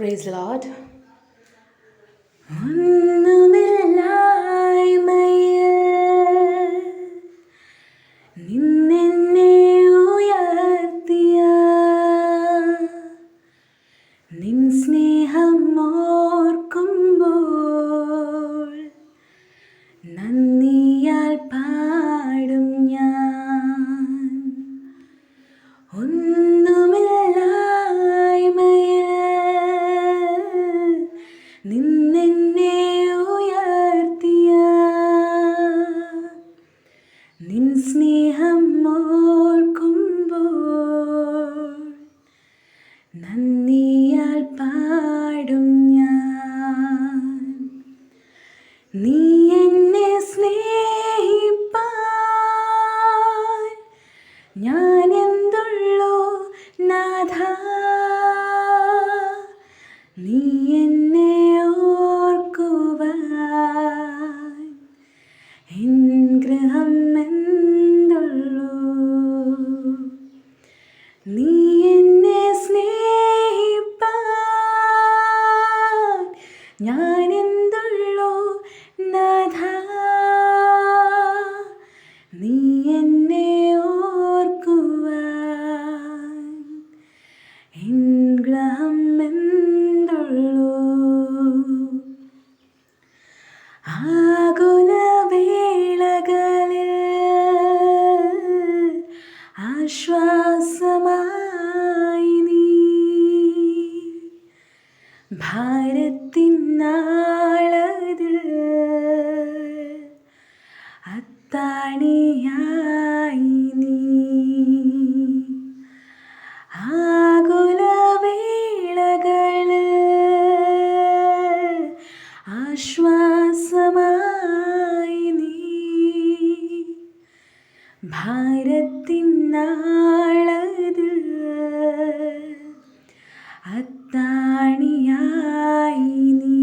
Praise the Lord. ഒന്നുമില്ലായ്മയിൽ നിന്നെന്നെ ഉയർത്തിയ നിൻ സ്നേഹം നിന്നെന്നെ ഉയർത്തിയ നിൻ സ്നേഹം ഓർക്കുമ്പോൾ നന്ദിയാൽ പാടും ഞാൻ. നീ എന്നെ സ്നേഹിപ്പാൻ ഞാൻ എന്തുള്ളൂ നാഥ? നീ എന്നെ നീ ഭാരത്തിൻ നാളതിൽ അത്താണിയായി നീ. ആകുല വേളകളിൽ ആശ്വാസമായി നീ. ഭാരത്തിൻ നീ നീ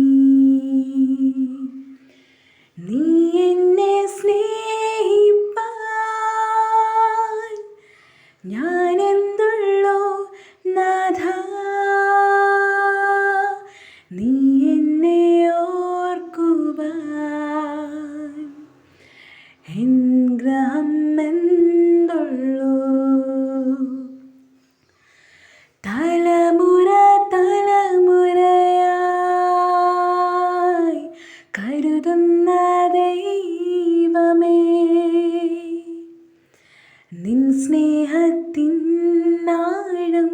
സ്നേഹത്തിൻ നാളം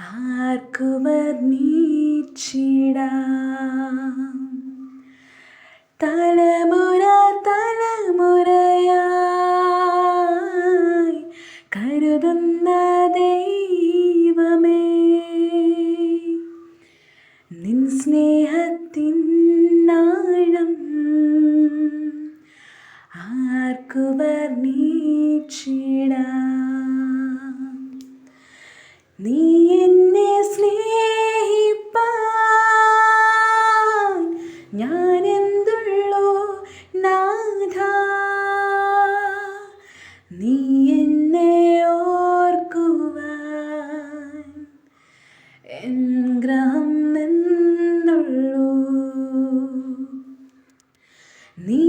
ആർക്കു വർണിച്ചിടാം. തലമുറ തലമുറയായി കരുതുന്ന ദൈവമേ നിൻ സ്നേഹത്തിൻ നീ എന്നെ സ്നേഹിപ്പാൻ ഞാൻ എന്തുള്ളൂ നാഥ? നീ എന്നെ ഓർക്കുവാൻ എൻ ഗ്രഹം എന്തുള്ളൂ? നീ